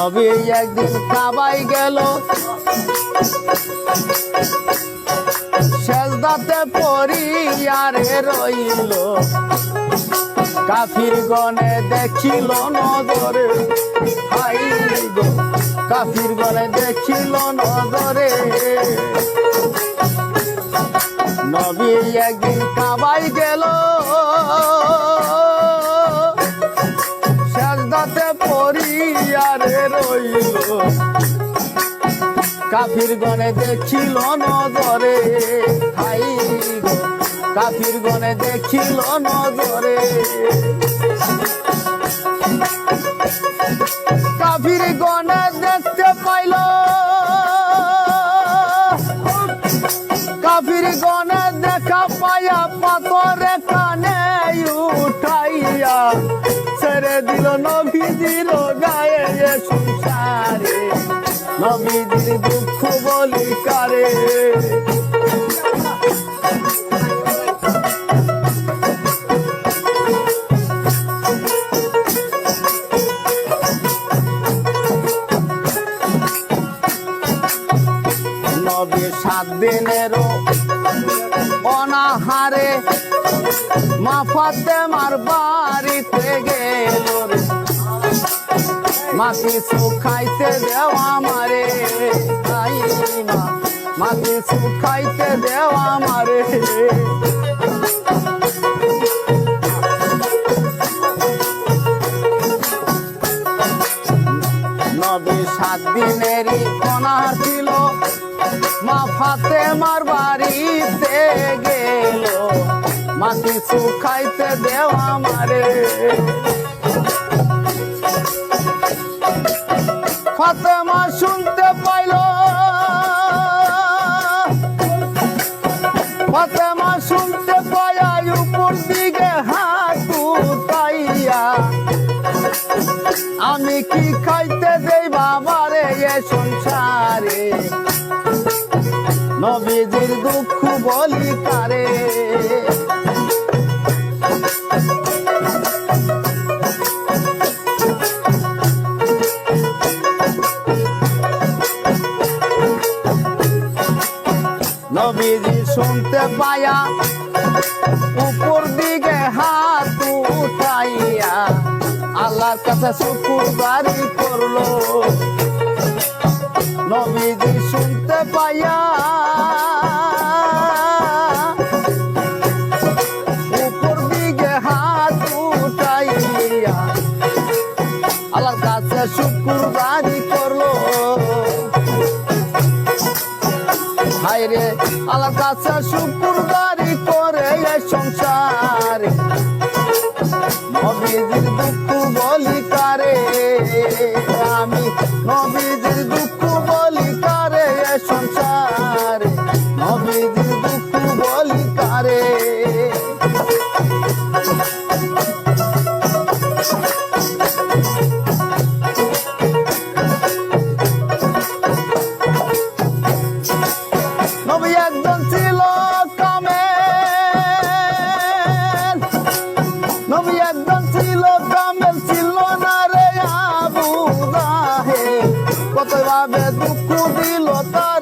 একদিন কাবাই গেল। সেজদাতে পড়িয়ারে রইল। কাফির গনে দেখিল নজরে। হাই গো কাফির গনে দেখিল নজরে। নবী একদিন কাবাই গেল। কাফির গনে দেখিল নজরে, হাই কাফির গনে দেখিল নজরে। কাফির গনে দেখতে পাইল। কাফির গনে দেখা পায়া পাতরে কানে উঠাইয়া ছেড়ে দিল এ সংসারে সাত দিনেরও অনাহারে মা ফাতেমার বাড়িতে গেল রে। মা কিছু খাইতে দেওয়া মারে তাই মা মা কিছু দেওয়া মারে সাত দিনেরই অনাহার ছিল মা ফাতে মার বাড়িতে গেল। মা কিছু খাইতে দেওয়া মারে ফাতেমা শুনতে পাইল। ফাতেমা শুনতে পায়া উপর দিকে হাত উঠাইয়া আমি কি খাইতে দেই বাবারে এ সংসারে? নবীজির দুঃখ বলি কারে? নবীজি শুনতে পায়া, উপর দিকে হাত উঠাইয়া আল্লাহর কাছে শুকুর বাড়ি করল। নবীজি শুনতে পাইয়া রে আল্লাহর কাছে বাড়ি করে সংসার। নবীজির দুঃখ বলি কারে? আমি নবীজির দুঃখ বলি কারে সংসারে? নবীজির দুঃখ বলি কারে? কত ভাবে দুঃখ দিল তারে